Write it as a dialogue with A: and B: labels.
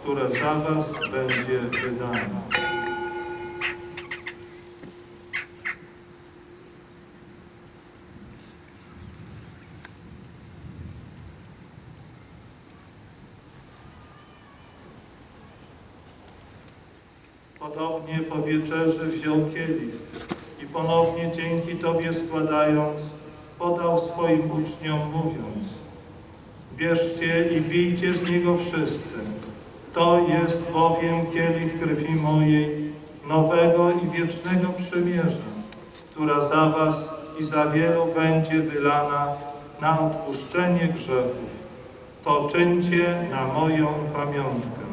A: które za was będzie wydane. Podobnie po wieczerzy wziął kielich i ponownie dzięki Tobie składając, podał swoim uczniom, mówiąc Bierzcie i pijcie z niego wszyscy. To jest bowiem kielich krwi mojej, nowego i wiecznego przymierza, która za was i za wielu będzie wylana na odpuszczenie grzechów. To czyńcie na moją pamiątkę.